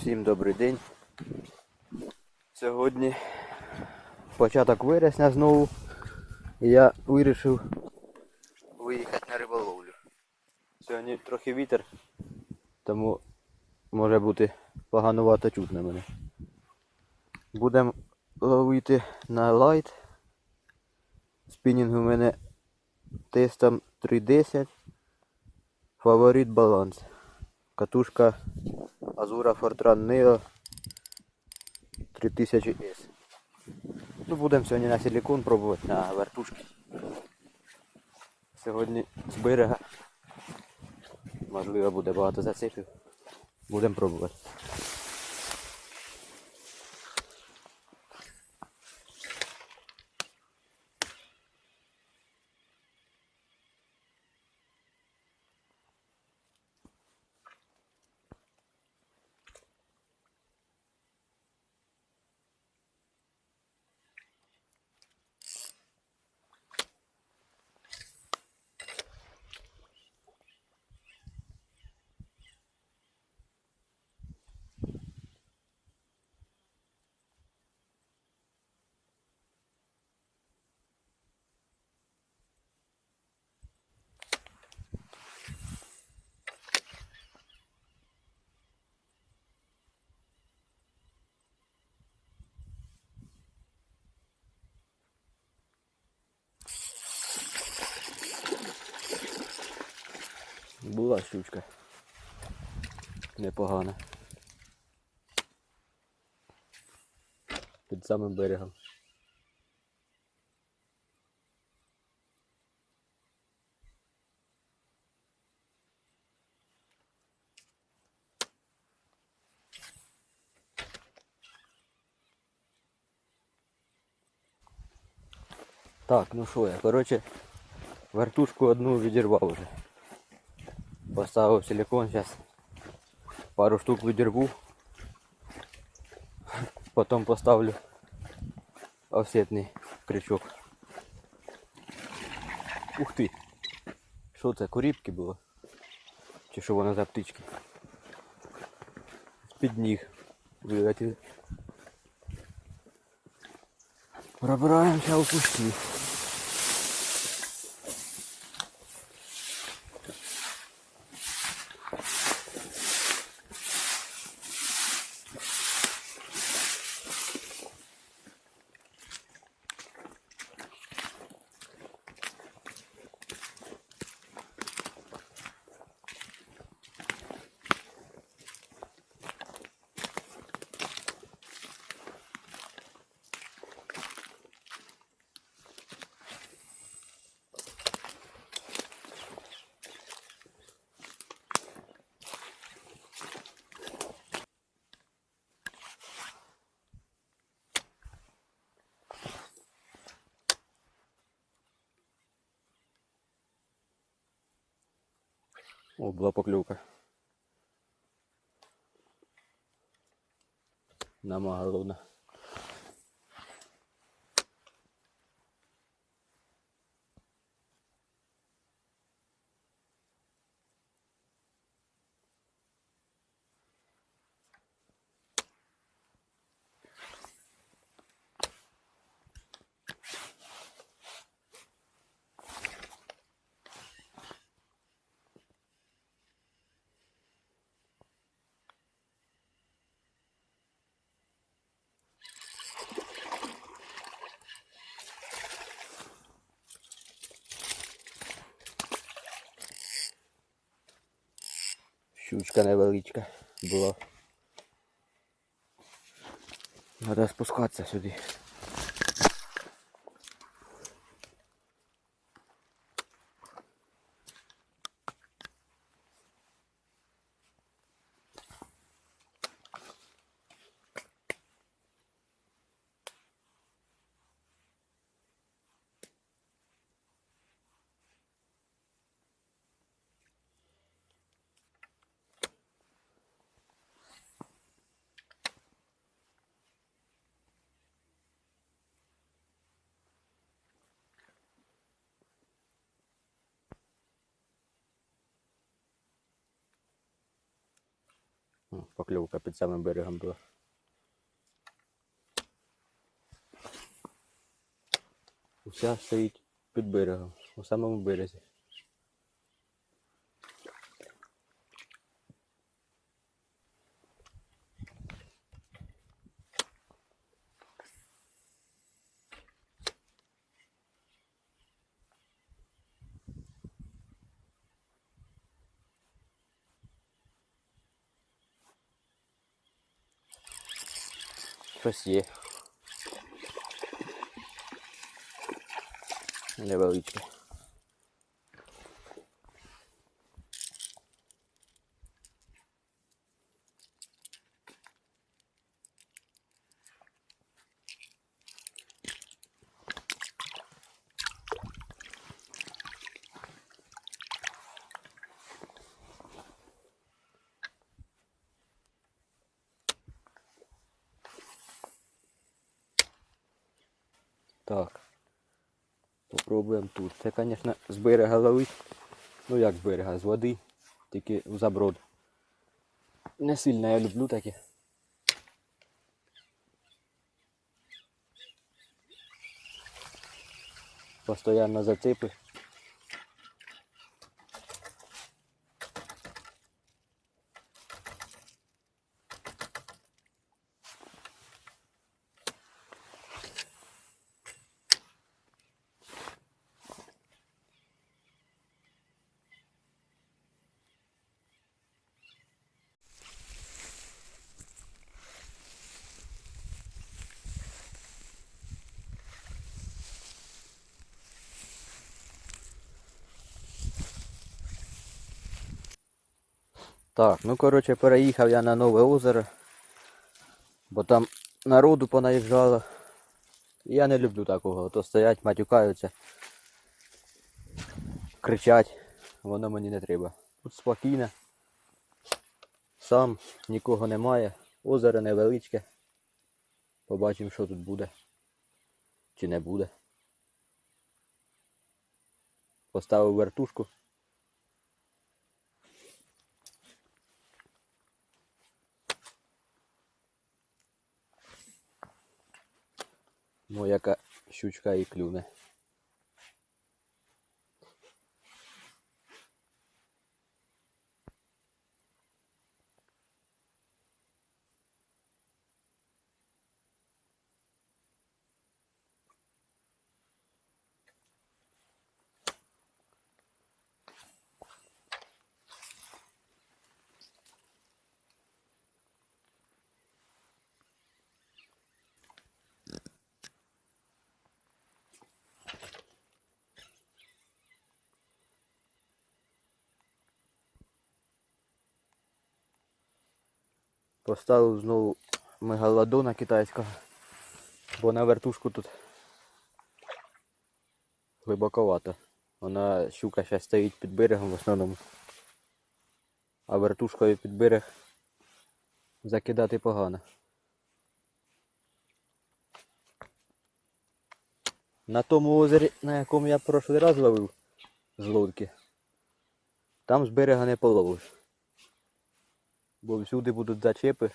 Всім добрий день. Сьогодні початок вересня знову. Я вирішив виїхати на риболовлю. Сьогодні трохи вітер, тому може бути поганувато чутно мене. Будемо ловити на лайт. Спінінг у мене тестом 3.10. Фаворит баланс. Катушка Азура Фортран Нео 3000S. Ну, будемо сьогодні на силикон пробувати на вертушки. Сьогодні з берега. Можливо буде багато зацепів. Будемо пробувати. Була щучка. Непогана. Під самим берегом. Так, ну що я, коротше, вертушку одну відірвав уже. Поставив силикон, зараз пару штук відірву. Потім поставлю офсетний крючок. Ух ти! Що це, куріпки було? Чи що воно за птички? З-під ніг вилетіли. Пробираємося у кусті. О, була поклювка. Намагаловна. Щучка невеличка була. Треба спускатися сюди. М, Покльовка під самим берегом була. Уся стоїть під берегом, у самому березі. Щось є. Невеличке. Так. Попробуємо тут. Це, звісно, з берега ловить. Ну як з берега, з води, тільки в заброд. Не сильно я люблю таке. Постоянно зацепи. Так, ну коротше переїхав я на нове озеро, бо там народу понаїжджало. Я не люблю такого, то стоять, матюкаються, кричать, воно мені не треба. Тут спокійно. Сам нікого немає, озеро невеличке. Побачимо, що тут буде. Чи не буде. Поставив вертушку. Ну, яка щучка і клюне. Поставив знову мегалодона китайського. Бо на вертушку тут глибоковато. Вона щука зараз стоїть під берегом в основному. А вертушкою під берег закидати погано. На тому озері, на якому я прошлий раз ловив з лодки, там з берега не половиш. Бо всюди будуть зачепи,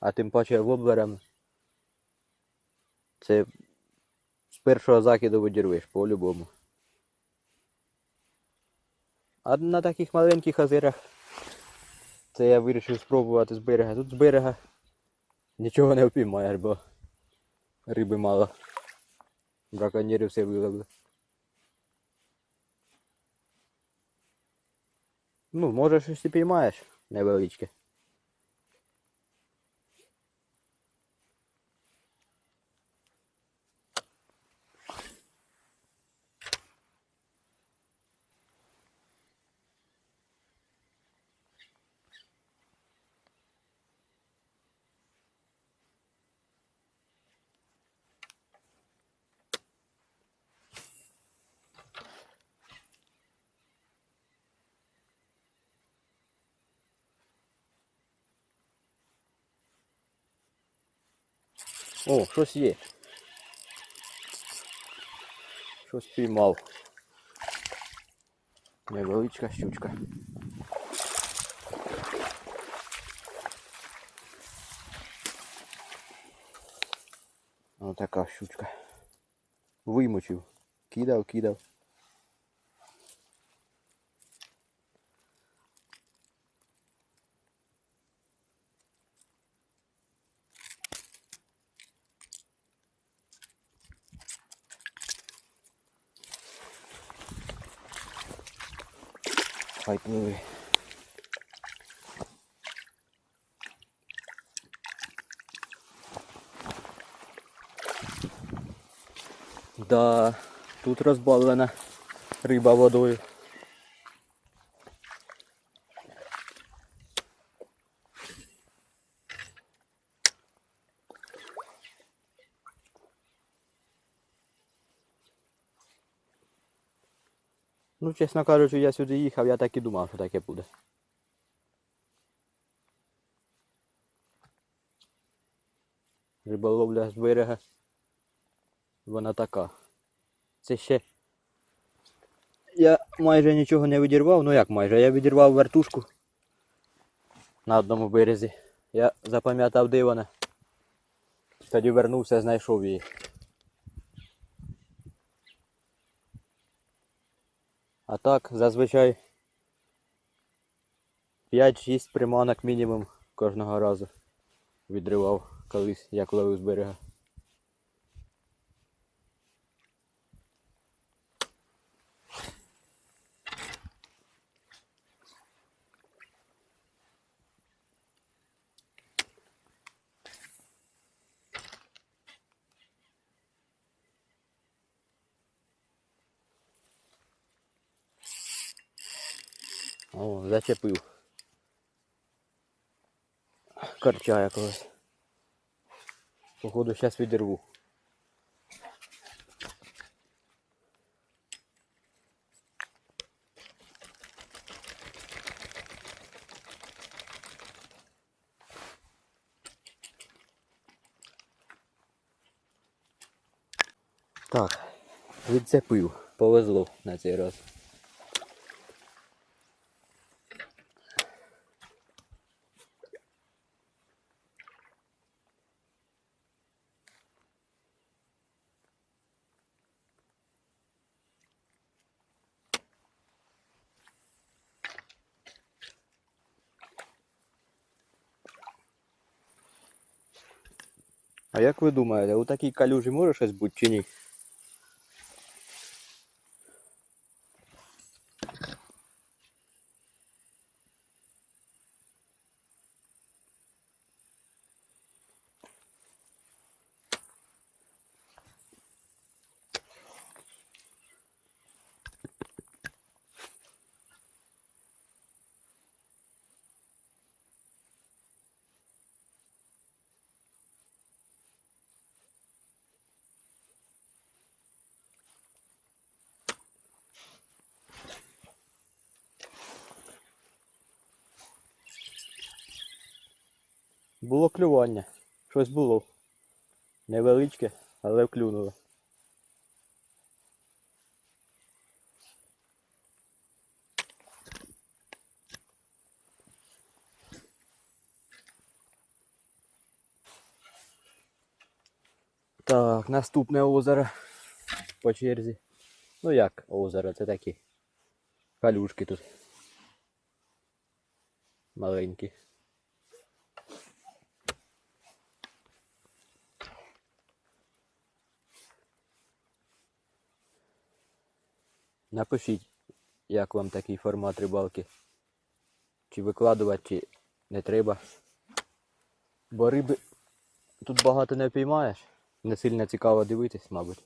а тим паче воблерами. Це з першого закиду видірвеш по-любому. А на таких маленьких озерах це я вирішив спробувати з берега. Тут з берега нічого не впіймаєш, бо риби мало. Браконьєри все виловили. Ну, може щось і піймаєш невеличке. О, щось є. Щось піймав. Невеличка щучка. Ось така щучка. Вимочив. Кидав, кидав. Хай. Да, тут розбавлена риба водою. Ну, чесно кажучи, я сюди їхав, я так і думав, що таке буде. Риболовля з берега. Вона така. Це ще. Я майже нічого не відірвав, ну як майже, я відірвав вертушку на одному березі. Я запам'ятав де вона. Тоді вернувся, знайшов її. А так, зазвичай 5-6 приманок мінімум кожного разу відривав колись, як ловив з берега. О, зачепив. Карча якогось. Походу зараз відірву. Так, відцепив. Повезло на цей раз. А як ви думаєте, у такій калюжі може щось бути чи ні? Було клювання. Щось було. Невеличке, але вклюнуло. Так, наступне озеро по черзі. Ну як озеро, це такі калюшки тут. Маленькі. Напишіть, як вам такий формат рибалки. Чи викладувати, чи не треба. Бо риби тут багато не піймаєш. Не сильно цікаво дивитись, мабуть.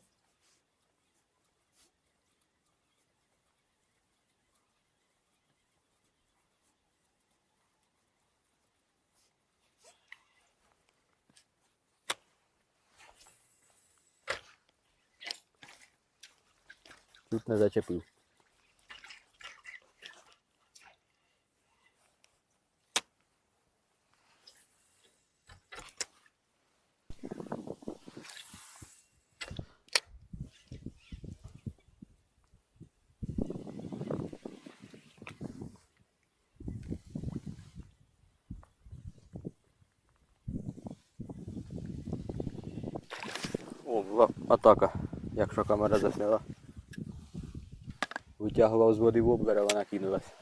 Тут не зачепив. О, атака, якщо камера засняла. Витягував з води воблера, вона кинулась.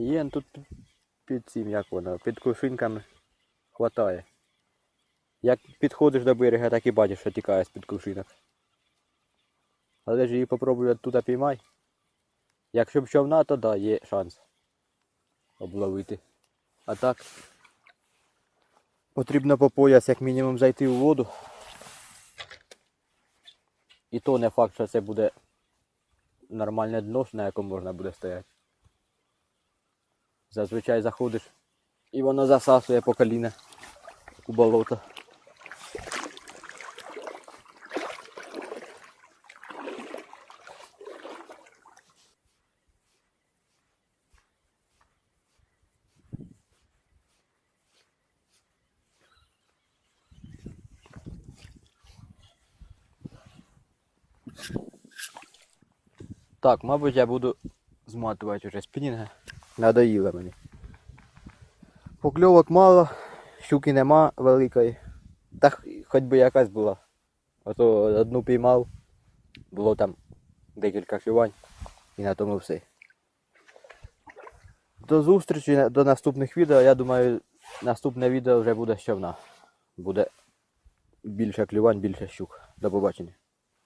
Є ну, тут під, під цим, як воно, під кувшинками хватає. Як підходиш до берега, так і бачиш, що тікає з-під кувшинок. Але ж її попробуй оттуда піймай. Якщо б човна, то да, є шанс обловити. А так потрібно по пояс як мінімум зайти у воду. І то не факт, що це буде нормальне дно, на якому можна буде стояти. Зазвичай заходиш і воно засасує по коліна у болото. Так, мабуть, я буду зматувати вже спінінги. Надоїло мені. Покльовок мало, щуки нема великої. Та хоч би якась була. А то одну піймав, було там декілька клювань і на тому все. До зустрічі, до наступних відео. Я думаю, наступне відео вже буде з човна. Буде більше клювань, більше щук. До побачення.